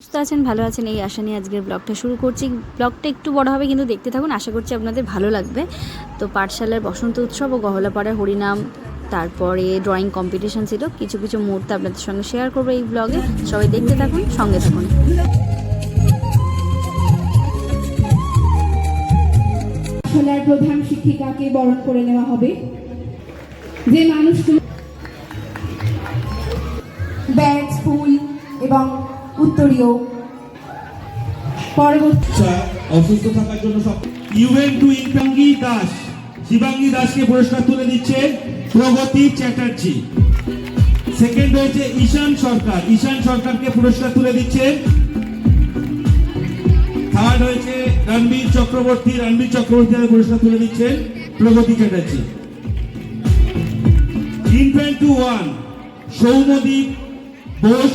সুস্থ আছেন, ভালো আছেন, এই আশা নিয়ে আজকের ব্লগটা শুরু করছি। ব্লগটা একটু বড় হবে, কিন্তু দেখতে থাকুন, আশা করছি আপনাদের ভালো লাগবে। তো পাঠশালার বসন্ত উৎসব ও গহলাপাড়ার হরিনাম, তারপরে ড্রয়িং কম্পিটিশন ছিল, কিছু কিছু মুহূর্ত আপনাদের সঙ্গে শেয়ার করব এই ব্লগে সবাই দেখতে থাকুন, সঙ্গে থাকুন। প্রধান শিক্ষিকাকে বরণ করে নেওয়া হবে। যে মানুষগুলো ফুল এবং উত্তরীয় আচ্ছা, অসুস্থ থাকার জন্য সব ইউএন টু দাস শিবাঙ্গী দাসকে পুরস্কার তুলে দিচ্ছে প্রগতি চ্যাটার্জি। সেকেন্ড হয়েছে ঈশান সরকার ঈশান সরকারকে পুরস্কার তুলে দিচ্ছে। থার্ড হয়েছে রণবীর চক্রবর্তী রণবীর চক্রবর্তী পুরস্কার তুলে দিচ্ছেন Pragati Chatterjee. Infant two one Soumadip Bose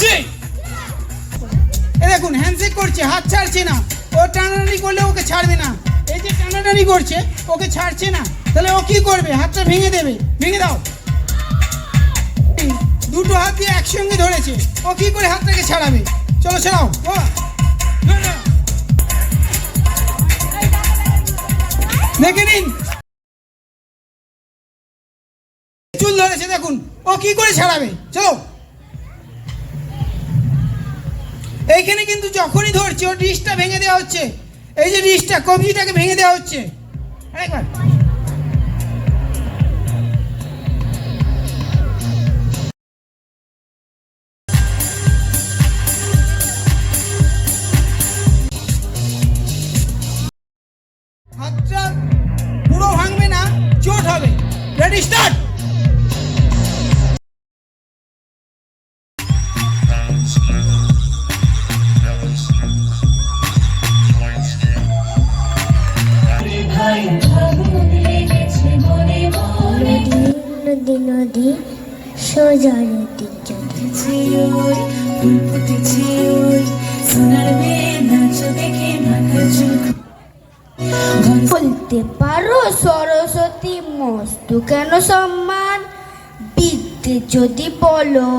six. এ দেখুন হ্যান্ডশেক করছে, হাত ছাড়ছে না। ও টানাটানি করলে ওকে ছাড়বে না। এই যে টানাটানি করছে, ওকে ছাড়ছে না। তাহলে ও কি করবে? হাতটা ভেঙে দেবে। ভেঙে দাও। দুটো হাত দিয়ে একসঙ্গে ধরেছে। ও কি করে হাতটাকে ছাড়াবে? চলো ছাড়াও। ও। দেখে নিন। চুল ধরেছে, দেখুন। ও কি করে ছাড়াবে? চলো। এইখানে কিন্তু যখনই ধরছে ও ডিশটা ভেঙে দেওয়া হচ্ছে। এই যে ডিশটা কবজিটাকে ভেঙে দেওয়া হচ্ছে। আরেকবার। মস্তু কেন সম্মান? বিদ্যে যদি বলো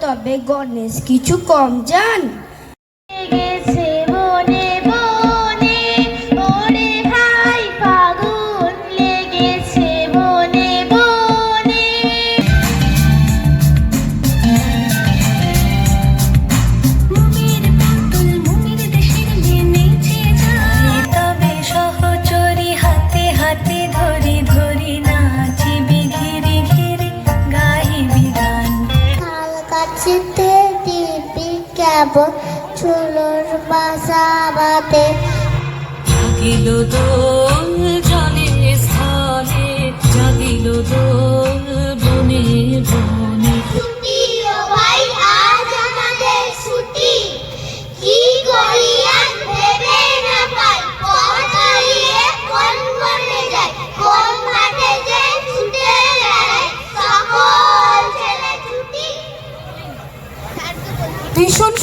তবে গণেশ কিছু কম যান কেবল চুলোর বাসা বাদে জাগিল দোল জলে স্থলে জাগিল দোল বনে বনে।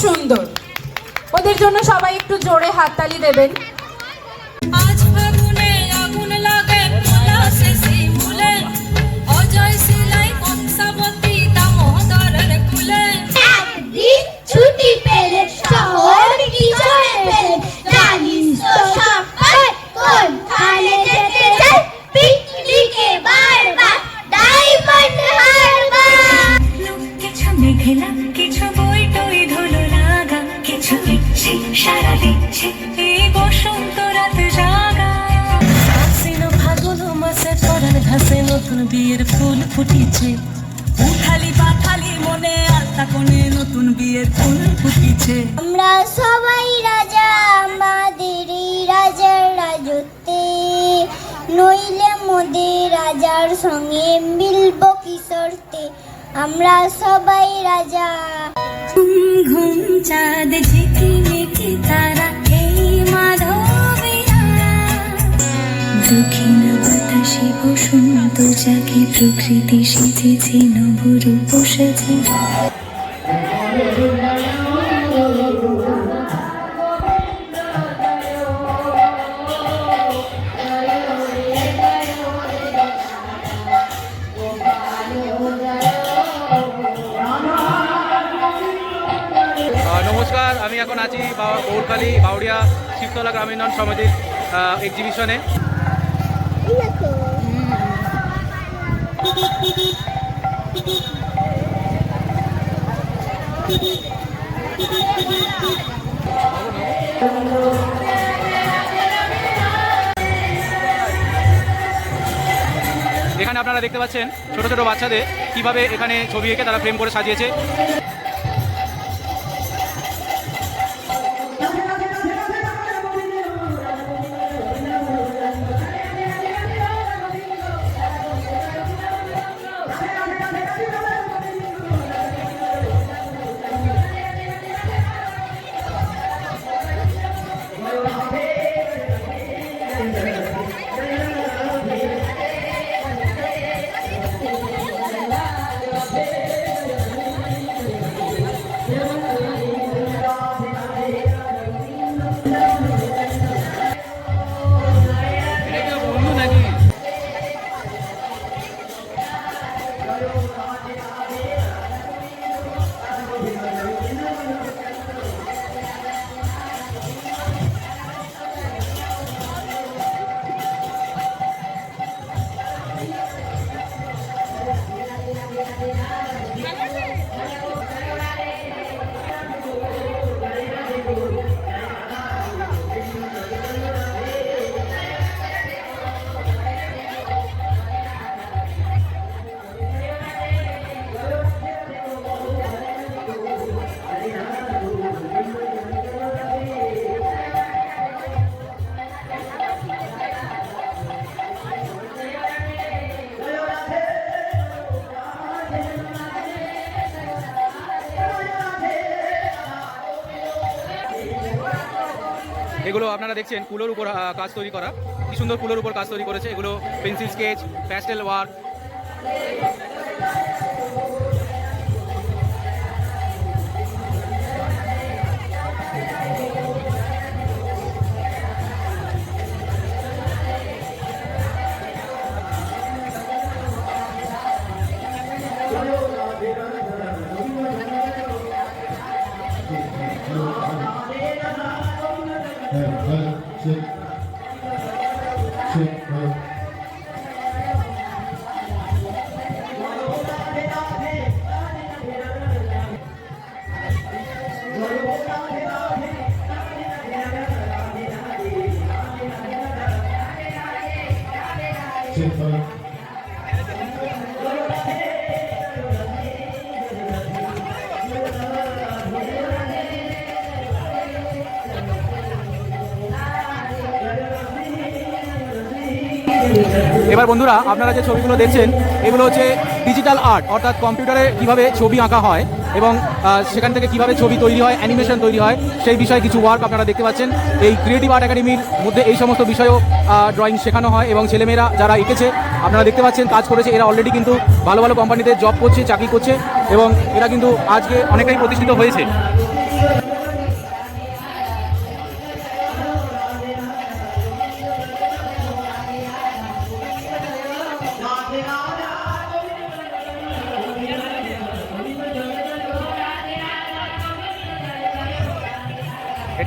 সুন্দর। ওদের জন্য সবাই একটু জোরে হাততালি দেবেন। নইলে মোদের রাজার সঙ্গে মিলব কি শর্তে আমরা সবাই রাজা। ঘুম ঘুম চাঁদ ঝিকিমিকি তারা, এই মাধবিয়া দক্ষিণ প্রকৃতি সেজেছে, নবরূপ সেজে গৌরখালী বাউরিয়া শিবতলা গ্রামীণ সমিতির এক্সিবিশনে এখানে আপনারা দেখতে পাচ্ছেন ছোট ছোট বাচ্চাদের কীভাবে এখানে ছবি এঁকে তারা ফ্রেম করে সাজিয়েছে। এগুলো আপনারা দেখছেন, কুলোর উপর কাজ তৈরি করা। কি সুন্দর কুলোর উপর কাজ তৈরি করেছে। এগুলো পেন্সিল স্কেচ প্যাস্টেল ওয়ার্ক এবার বন্ধুরা, আপনারা যে ছবিগুলো দেখছেন, এগুলো হচ্ছে ডিজিটাল আর্ট অর্থাৎ কম্পিউটারে কীভাবে ছবি আঁকা হয় এবং সেখান থেকে কীভাবে ছবি তৈরি হয় অ্যানিমেশন তৈরি হয়, সেই বিষয়ে কিছু ওয়ার্ক আপনারা দেখতে পাচ্ছেন। এই ক্রিয়েটিভ আর্ট একাডেমির মধ্যে এই সমস্ত বিষয়েও ড্রয়িং শেখানো হয় এবং ছেলেমেয়েরা যারা এঁকেছে, আপনারা দেখতে পাচ্ছেন, কাজ করেছে, এরা অলরেডি কিন্তু ভালো ভালো কোম্পানিতে জব করছে, চাকরি করছে এবং এরা কিন্তু আজকে অনেকটাই প্রতিষ্ঠিত হয়েছে।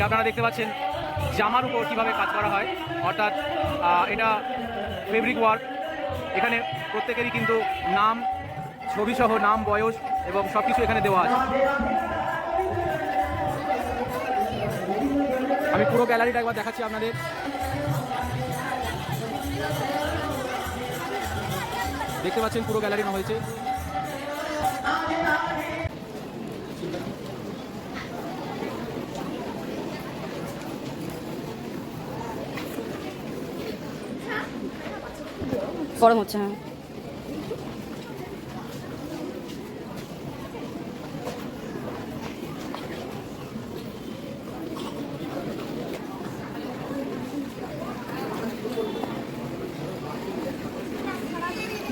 এটা আপনারা দেখতে পাচ্ছেন জামার উপর কীভাবে কাজ করা হয়। অর্থাৎ এটা ফেব্রিক ওয়ার্ক এখানে প্রত্যেকেরই কিন্তু নাম, ছবিসহ নাম, বয়স এবং সব কিছু এখানে দেওয়া আছে। আমি পুরো গ্যালারিটা একবার দেখাচ্ছি আপনাদের। দেখতে পাচ্ছেন পুরো গ্যালারি না হয়েছে। গরম হচ্ছে হ্যাঁ।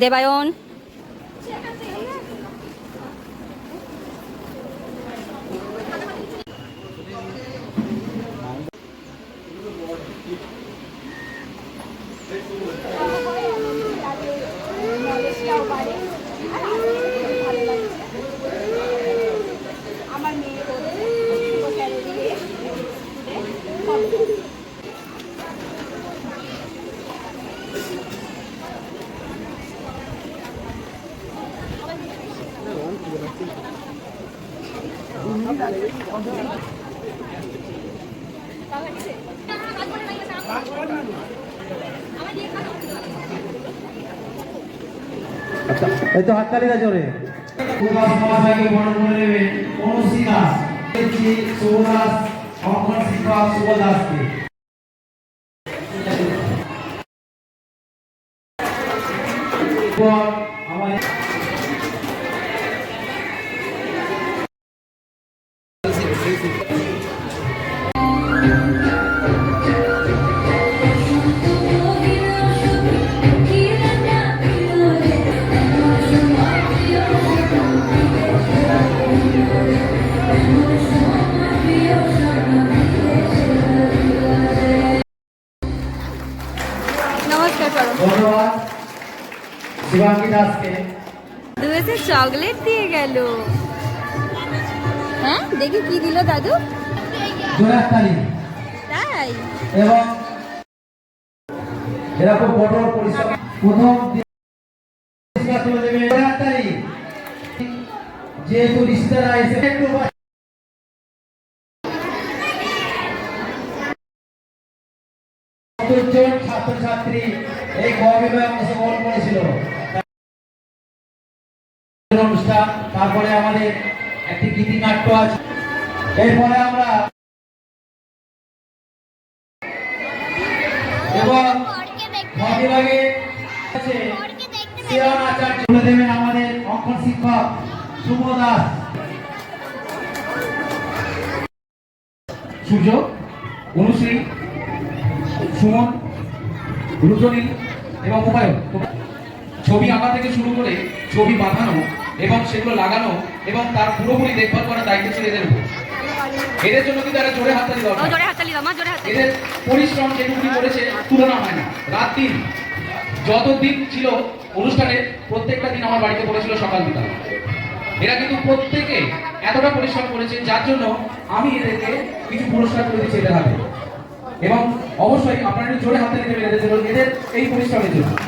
দেবায়ন। এই তো হাততালিটা জোরে। মহাশয়কে বরণ করে অনুশ্রী দাস। ধন্যবাদ। শিবাঙ্গী দাসকে। দুয়েতে চকলেট দিয়ে গেল। হ্যাঁ দেখি কি দিল দাদু। তাই? এবং এরকম কঠোর পরিশ্রম। প্রথম যেহেতু রিস্তারা এসে একটু ছাত্রছাত্রী। এই কবিভাবে অংশগ্রহণ করেছিল অনুষ্ঠান, তারপরে আমাদের একটি গীতিনাট্য আছে। এরপরে আমরা দেবেন আমাদের অঙ্কন শুভ দাস। সূর্য, অনুশ্রী, সুমন রুজনী এবং উপায়ন ছবি আঁকা থেকে শুরু করে ছবি বাঁধানো এবং সেগুলো লাগানো এবং তার পুরোপুরি দেখভাল করার দায়িত্ব ছিল এদের উপর। এদের জন্য কিন্তু একটা জোরে হাততালি দরকার জোরে হাততালি দাও মা জোরে হাততালি। এদের পরিশ্রম যেটুকুনি করেছে তুলনা হয় না। রাত দিন যত দিন ছিল অনুষ্ঠানে প্রত্যেকটা দিন আমার বাড়িতে পড়েছিল সকাল বিকাল। এরা কিন্তু প্রত্যেকে এতটা পরিশ্রম করেছে যার জন্য আমি এদেরকে কিছু পুরস্কার করে দিচ্ছি এদের হাতে। এবং অবশ্যই আপনারা জোরে হাতে নিতে এদের এবং এদের এই পরিশ্রমের জন্য।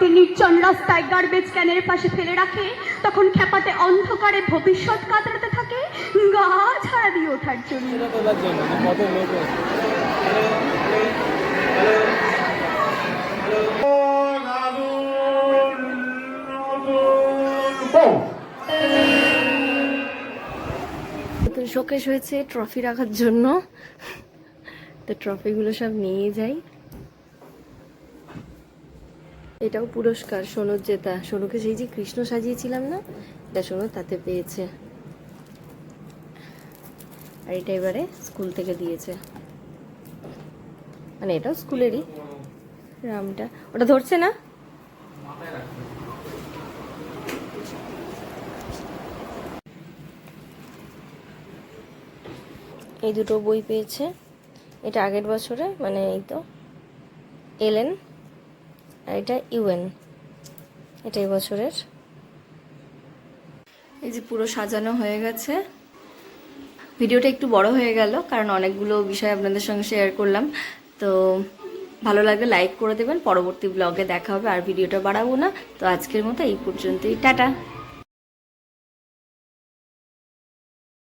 হাত নির্জন রাস্তায় গার্বেজ ক্যানের পাশে ফেলে রাখে তখন খেপাতে অন্ধকারে ভবিষ্যৎ কাতরাতে থাকে গা ছাড়া দিয়ে ওঠার জন্য। তো শোকেশ হয়েছে ট্রফি রাখার জন্য। তো ট্রফিগুলো সব নিয়ে যাই। এটাও পুরস্কার সোনুর জেতা। সোনুকে সেই যে কৃষ্ণ সাজিয়েছিলাম না, এটা সোনু তাতে পেয়েছে। আর এটা এবারে স্কুল থেকে দিয়েছে। মানে এটাও স্কুলেরই রামটা। ওটা ধরছে না? এই দুটো বই পেয়েছে। এটা আগের বছরে মানে এই তো, এলেন। আর এটা ইউএন। এটা বছরের। এই যে পুরো সাজানো হয়ে গেছে। ভিডিওটা একটু বড় হয়ে গেল, কারণ অনেকগুলো বিষয় আপনাদের সঙ্গে শেয়ার করলাম। তো ভালো লাগলে লাইক করে দেবেন। পরবর্তী ব্লগে দেখা হবে, আর ভিডিওটা বাড়াবো না। তো আজকের মতো এই পর্যন্তই। টাটা!